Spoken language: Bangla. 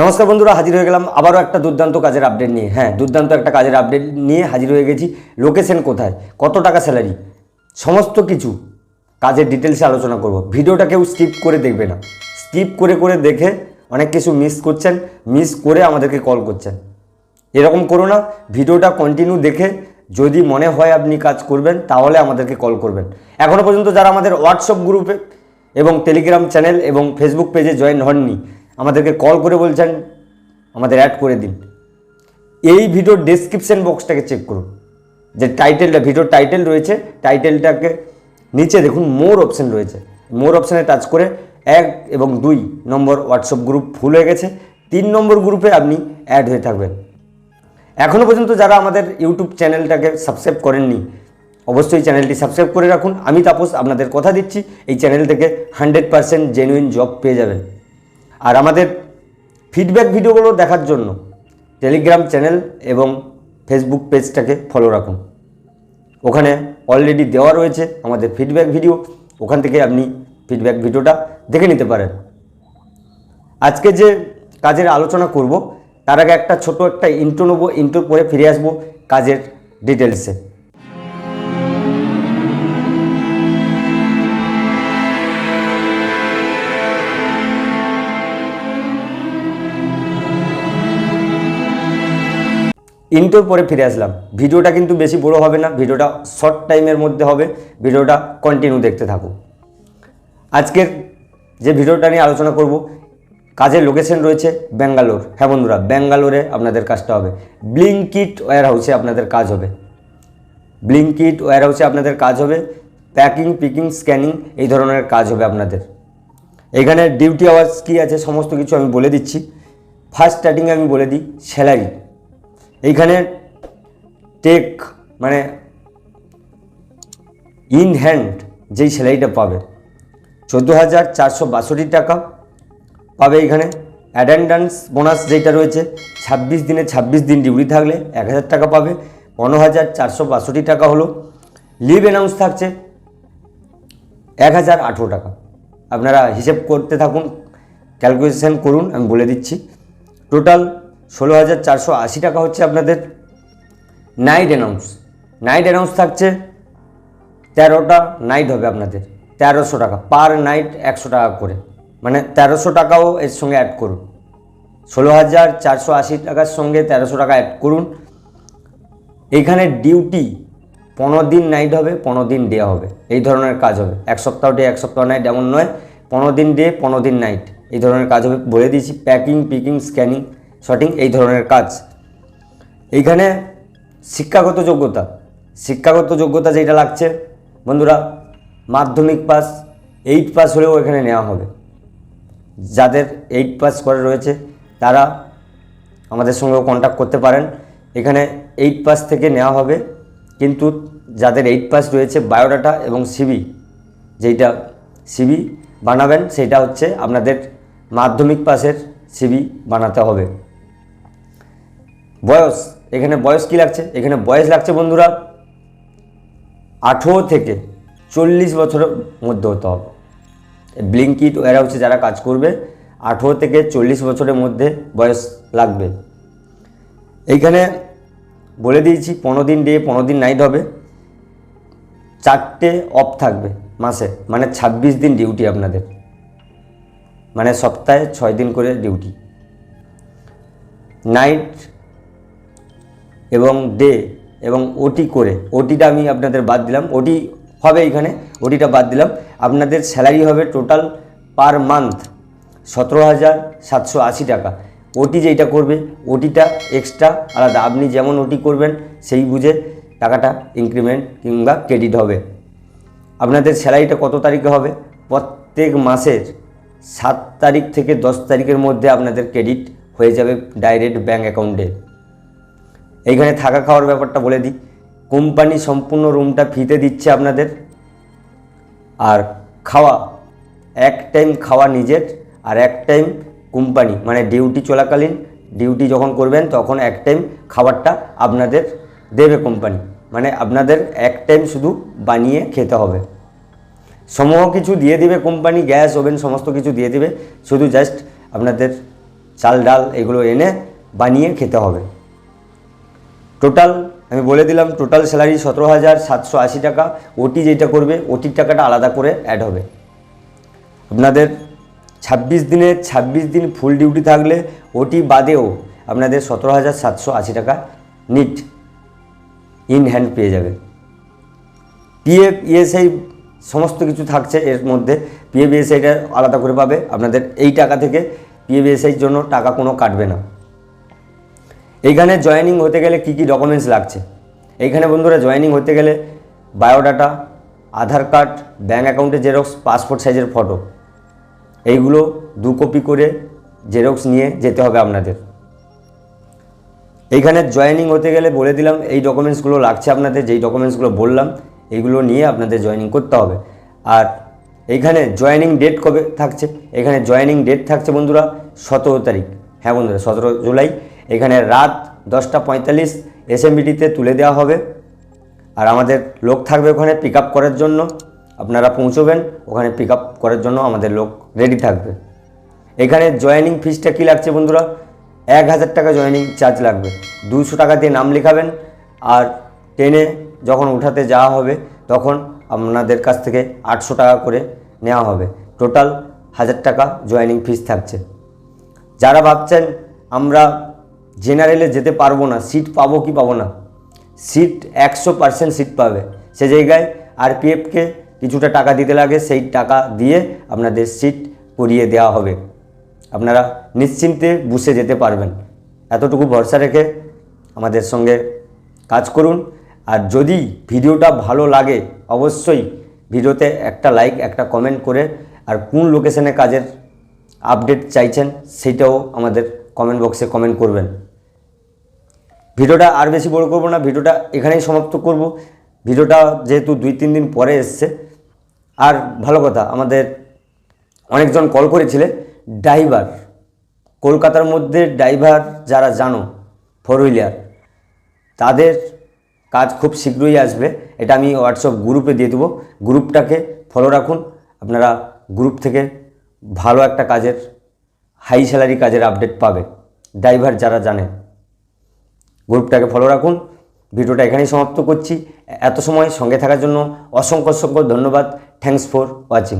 নমস্কার বন্ধুরা, হাজির হয়ে গেলাম আবারও একটা দুর্দান্ত কাজের আপডেট নিয়ে। হ্যাঁ দুর্দান্ত একটা কাজের আপডেট নিয়ে হাজির হয়ে গেছি। লোকেশন কোথায়? কত টাকা স্যালারি সমস্ত কিছু কাজের ডিটেলসে আলোচনা করব। ভিডিওটা কেউ স্কিপ করে দেখবে না। স্কিপ করে করে দেখে অনেক কিছু মিস করছেন মিস করে আমাদেরকে কল করছেন। এরকম করো না ভিডিওটা কন্টিনিউ দেখে যদি মনে হয় আপনি কাজ করবেন, তাহলে আমাদেরকে কল করবেন। এখনও পর্যন্ত যারা আমাদের হোয়াটসঅ্যাপ গ্রুপে এবং টেলিগ্রাম চ্যানেল এবং ফেসবুক পেজে জয়েন হননি আমাদেরকে কল করে বলছেন, আমাদের অ্যাড করে দিন। এই ভিডিওর ডেসক্রিপশন বক্সটাকে চেক করুন। যে টাইটেলটা ভিডিওর টাইটেল রয়েছে টাইটেলটাকে নিচে দেখুন মোর অপশান রয়েছে। মোর অপশানে টাচ করে এক এবং দুই নম্বর হোয়াটসঅ্যাপ গ্রুপ ফুল হয়ে গেছে। তিন নম্বর গ্রুপে আপনি অ্যাড হয়ে থাকবেন। এখনও পর্যন্ত যারা আমাদের ইউটিউব চ্যানেলটাকে সাবস্ক্রাইব করেননি, অবশ্যই চ্যানেলটি সাবস্ক্রাইব করে রাখুন। আমি তাপস আপনাদের কথা দিচ্ছি। এই চ্যানেল থেকে হান্ড্রেড পারসেন্ট জেনুইন জব পেয়ে যাবেন। আর আমাদের ফিডব্যাক ভিডিওগুলো দেখার জন্য টেলিগ্রাম চ্যানেল এবং ফেসবুক পেজটাকে ফলো রাখুন। ওখানে অলরেডি দেওয়া রয়েছে আমাদের ফিডব্যাক ভিডিও ওখান থেকে আপনি ফিডব্যাক ভিডিওটা দেখে নিতে পারেন। আজকে যে কাজের আলোচনা করব, তার আগে একটা ছোট একটা ইন্টো নেব ইন্টোর পরে ফিরে আসব কাজের ডিটেলসে ইন্টোর পরে ফিরে আসলাম। ভিডিওটা কিন্তু বেশি বড় হবে না, ভিডিওটা শর্ট টাইমের মধ্যে হবে, ভিডিওটা কন্টিনিউ দেখতে থাকুন আজকের যে ভিডিওটা নিয়ে আলোচনা করব, কাজের লোকেশন রয়েছে ব্যাঙ্গালোর। হ্যাঁ বন্ধুরা, ব্যাঙ্গালোরে আপনাদের কাজটা হবে। ব্লিঙ্কিট ওয়্যার হাউসে আপনাদের কাজ হবে। ব্লিঙ্কিট ওয়্যার হাউসে আপনাদের কাজ হবে। প্যাকিং পিকিং স্ক্যানিং এই ধরনের কাজ হবে আপনাদের। এখানে ডিউটি আওয়ার্স কী আছে, সমস্ত কিছু আমি বলে দিচ্ছি। ফার্স্ট স্টার্টিংয়ে আমি বলে দিই স্যালারি এইখানে টেক মানে ইন হ্যান্ড যেই স্যালারিটা পাবে চোদ্দ হাজার চারশো বাষট্টি টাকা পাবে এইখানে অ্যাটেন্ডেন্স বোনাস যেটা রয়েছে, ছাব্বিশ দিনে ছাব্বিশ দিন ডিউটি থাকলে এক হাজার টাকা পাবে পনেরো হাজার চারশো বাষট্টি টাকা হলো। লিভ অ্যানাউন্স থাকছে এক হাজার আঠেরো টাকা। আপনারা হিসেব করতে থাকুন ক্যালকুলেশন করুন, আমি বলে দিচ্ছি। টোটাল ষোলো হাজার চারশো আশি টাকা হচ্ছে আপনাদের নাইট অ্যানাউন্স নাইট অ্যানাউন্স থাকছে, তেরোটা নাইট হবে আপনাদের, তেরোশো টাকা পার নাইট একশো টাকা করে। মানে তেরোশো টাকাও এর সঙ্গে অ্যাড করুন। ষোলো হাজার চারশো আশি টাকার সঙ্গে তেরোশো টাকা অ্যাড করুন। এইখানে ডিউটি পনেরো দিন নাইট হবে, পনেরো দিন ডে হবে। এই ধরনের কাজ হবে। এক সপ্তাহ ডে এক সপ্তাহ নাইট এমন নয়। পনেরো দিন ডে পনেরো দিন নাইট এই ধরনের কাজ হবে। বলে দিয়েছি প্যাকিং পিকিং স্ক্যানিং শটিং এই ধরনের কাজ। এইখানে শিক্ষাগত যোগ্যতা। শিক্ষাগত যোগ্যতা যেটা লাগছে, বন্ধুরা, মাধ্যমিক পাস, এইট পাস হলেও এখানে নেওয়া হবে। যাদের এইট পাস করে রয়েছে, তারা আমাদের সঙ্গেও কন্ট্যাক্ট করতে পারেন। এখানে এইট পাস থেকে নেওয়া হবে, কিন্তু যাদের এইট পাস রয়েছে, বায়োডাটা এবং সিবি, যেইটা সিবি বানাবেন, সেটা হচ্ছে আপনাদের মাধ্যমিক পাসের সিবি বানাতে হবে। বয়স, এখানে বয়স কি লাগছে? এখানে বয়স লাগছে বন্ধুরা, আঠেরো থেকে চল্লিশ বছরের মধ্যে হতে হবে। ব্লিঙ্কিট ওয়ার হাউসে যারা কাজ করবে, আঠেরো থেকে চল্লিশ বছরের মধ্যে বয়স লাগবে। এইখানে বলে দিয়েছি, পনেরো দিন ডে পনেরো দিন নাইট হবে। চারটে অফ থাকবে মাসে মানে ছাব্বিশ দিন ডিউটি আপনাদের। মানে সপ্তাহে ছয় দিন করে ডিউটি নাইট এবং ডে এবং ওটি করে, ওটিটা আমি আপনাদের বাদ দিলাম। ওটি হবে এখানে, ওটিটা বাদ দিলাম। আপনাদের স্যালারি হবে টোটাল পার মান্থ সতেরো হাজার সাতশো আশি টাকা। ওটি যেইটা করবে, ওটিটা এক্সট্রা আলাদা। আপনি যেমন ওটি করবেন, সেই বুঝে টাকাটা ইনক্রিমেন্ট কিংবা ক্রেডিট হবে। আপনাদের স্যালারিটা কত তারিখে হবে? প্রত্যেক মাসের সাত তারিখ থেকে দশ তারিখের মধ্যে আপনাদের ক্রেডিট হয়ে যাবে ডাইরেক্ট ব্যাঙ্ক অ্যাকাউন্টে। এইখানে থাকা খাওয়ার ব্যাপারটা বলে দিই। কোম্পানি সম্পূর্ণ রুমটা ফিতে দিচ্ছে আপনাদের। আর খাওয়া, এক টাইম খাওয়া নিজের আর এক টাইম কোম্পানি। মানে ডিউটি চলাকালীন, ডিউটি যখন করবেন তখন এক টাইম খাবারটা আপনাদের দেবে কোম্পানি। মানে আপনাদের এক টাইম শুধু বানিয়ে খেতে হবে। সমূহ কিছু দিয়ে দিবে কোম্পানি, গ্যাস, ওভেন, সমস্ত কিছু দিয়ে দিবে। শুধু জাস্ট আপনাদের চাল, ডাল এগুলো এনে বানিয়ে খেতে হবে। টোটাল আমি বলে দিলাম টোটাল স্যালারি সতেরো হাজার সাতশো আশি টাকা। ওটি যেটা করবে ওটির টাকাটা আলাদা করে অ্যাড হবে। আপনাদের ছাব্বিশ দিনে ছাব্বিশ দিন ফুল ডিউটি থাকলে ওটি বাদেও আপনাদের সতেরো হাজার সাতশো আশি টাকা নিট ইন হ্যান্ড পেয়ে যাবে। পিএফ ইএসআই সমস্ত কিছু থাকছে এর মধ্যে। পিএফ ইএসআইটা আলাদা করে পাবে। আপনাদের এই টাকা থেকে পিএফ ইএসআইর জন্য টাকা কোনো কাটবে না। এইখানে জয়েনিং হতে গেলে কি কি ডকুমেন্টস লাগছে? এইখানে বন্ধুরা জয়েনিং হতে গেলে বায়োডাটা আধার কার্ড ব্যাঙ্ক অ্যাকাউন্টের জেরক্স পাসপোর্ট সাইজের ফটো এইগুলো দু কপি করে জেরক্স নিয়ে যেতে হবে আপনাদের। এইখানে জয়েনিং হতে গেলে বলে দিলাম, এই ডকুমেন্টসগুলো লাগছে আপনাদের, যেই ডকুমেন্টসগুলো বললাম এইগুলো নিয়ে আপনাদের জয়েনিং করতে হবে। আর এইখানে জয়েনিং ডেট কবে থাকছে? এখানে জয়েনিং ডেট থাকছে বন্ধুরা সতেরো তারিখ। হ্যাঁ বন্ধুরা, সতেরো জুলাই। এখানে রাত দশটা পঁয়তাল্লিশ এসএমবিটিতে তুলে দেওয়া হবে। আর আমাদের লোক থাকবে ওখানে পিক করার জন্য। আপনারা পৌঁছবেন, ওখানে পিক করার জন্য আমাদের লোক রেডি থাকবে। এখানে জয়েনিং ফিসটা কী লাগছে বন্ধুরা? এক হাজার টাকা জয়েনিং চার্জ লাগবে। দুশো টাকা দিয়ে নাম লেখাবেন আর ট্রেনে যখন উঠাতে যাওয়া হবে, তখন আপনাদের কাছ থেকে আটশো টাকা করে নেওয়া হবে। টোটাল হাজার টাকা জয়েনিং ফিস থাকছে। যারা ভাবছেন আমরা জেনারেলে যেতে পারব না সিট পাবো কি পাবো না? সিট একশো পার্সেন্ট সিট পাবে। সে জায়গায় আরপিএফকে কিছুটা টাকা দিতে লাগে, সেই টাকা দিয়ে আপনাদের সিট করিয়ে দেওয়া হবে। আপনারা নিশ্চিন্তে বসে যেতে পারবেন। এতটুকু ভরসা রেখে আমাদের সঙ্গে কাজ করুন। আর যদি ভিডিওটা ভালো লাগে, অবশ্যই ভিডিওতে একটা লাইক একটা কমেন্ট করে, আর কোন লোকেশনে কাজের আপডেট চাইছেন, সেটাও আমাদের কমেন্ট বক্সে কমেন্ট করবেন। ভিডিওটা আর বেশি বড় করব না, ভিডিওটা এখানেই সমাপ্ত করব। ভিডিওটা যেহেতু দুই তিন দিন পরে এসছে। আর ভালো কথা, আমাদের অনেকজন কল করেছিলে, ড্রাইভার। কলকাতার মধ্যে ড্রাইভার যারা জানো ফোর হুইলার তাদের কাজ খুব শীঘ্রই আসবে। এটা আমি হোয়াটসঅ্যাপ গ্রুপে দিয়ে দেবো। গ্রুপটাকে ফলো রাখুন। আপনারা গ্রুপ থেকে ভালো একটা কাজের হাই স্যালারি কাজের আপডেট পাবে। ড্রাইভার যারা জানে। গ্রুপটাকে ফলো রাখুন। ভিডিওটা এখানেই সমাপ্ত করছি। এত সময় সঙ্গে থাকার জন্য অসংখ্য অসংখ্য ধন্যবাদ। Thanks for watching